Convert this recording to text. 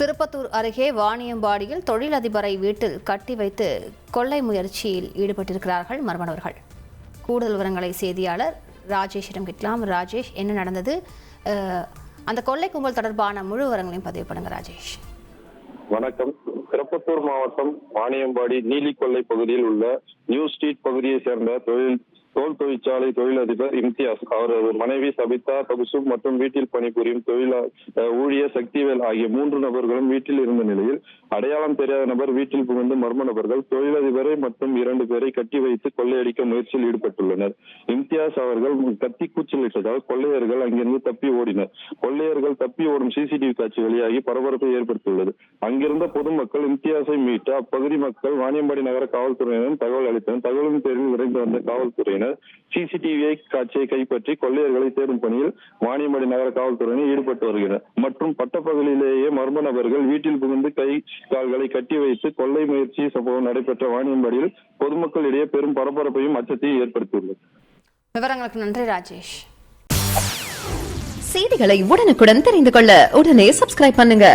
திருப்பத்தூர் அருகே வாணியம்பாடியில் தொழிலதிபரை வீட்டில் கட்டி வைத்து கொள்ளை முயற்சியில் ஈடுபட்டிருக்கிறார்கள் மர்மணவர்கள். கூடுதல் விவரங்களை செய்தியாளர் ராஜேஷிடம் கேட்கலாம். ராஜேஷ் என்ன நடந்தது? அந்த கொள்ளை கும்பல் தொடர்பான முழு விவரங்களையும் பதிவு பண்ணுங்க ராஜேஷ். வணக்கம். திருப்பத்தூர் மாவட்டம் வாணியம்பாடி நீலிக்கொல்லை பகுதியில் உள்ள நியூ ஸ்ட்ரீட் பகுதியை சேர்ந்த தொழில் தோல் தொழிற்சாலை தொழிலதிபர் இம்தியாஸ் அவரது மனைவி சபிதா தபுசு மற்றும் வீட்டில் பணிபுரியும் தொழிலா ஊழியர் சக்திவேல் ஆகிய மூன்று நபர்களும் வீட்டில் இருந்த நிலையில் அடையாளம் தெரியாத நபர் வீட்டில் புகுந்து மர்ம நபர்கள் தொழிலதிபரை மற்றும் இரண்டு பேரை கட்டி வைத்து கொள்ளையடிக்க முயற்சியில் ஈடுபட்டுள்ளனர். இம்தியாஸ் அவர்கள் கத்தி கூச்சலிட்டதால் கொள்ளையர்கள் அங்கிருந்து தப்பி ஓடினர். கொள்ளையர்கள் தப்பி ஓடும் சிசிடிவி காட்சி வெளியாகி பரபரப்பை ஏற்படுத்தியுள்ளது. அங்கிருந்த பொதுமக்கள் இம்தியாஸை மீட்டு அப்பகுதி மக்கள் வாணியம்பாடி நகர காவல்துறையினரும் தகவல் அளித்தனர். தகவலின் பேரில் விரைந்து வந்த காவல்துறையினர் சிசிடிவி காட்சியை கைப்பற்றி கொள்ளையர்களை தேடும் பணியில் வாணியம்பாடி நகர காவல்துறையினர் ஈடுபட்டு வருகின்றனர் மற்றும் பட்டப்பகலிலேயே மர்ம நபர்கள் வீட்டில் புகுந்து கை கால்களை கட்டி வைத்து கொள்ளை முயற்சி சம்பவம் நடைபெற்ற வாணியம்பாடியில் பொதுமக்களிடையே பெரும் பரபரப்பையும் அச்சத்தையும் ஏற்படுத்தியுள்ளது. விவரங்களுக்கு நன்றி ராஜேஷ். செய்திகளை உடனுக்குடன் தெரிந்து கொள்ள உடனே சப்ஸ்கிரைப் பண்ணுங்க.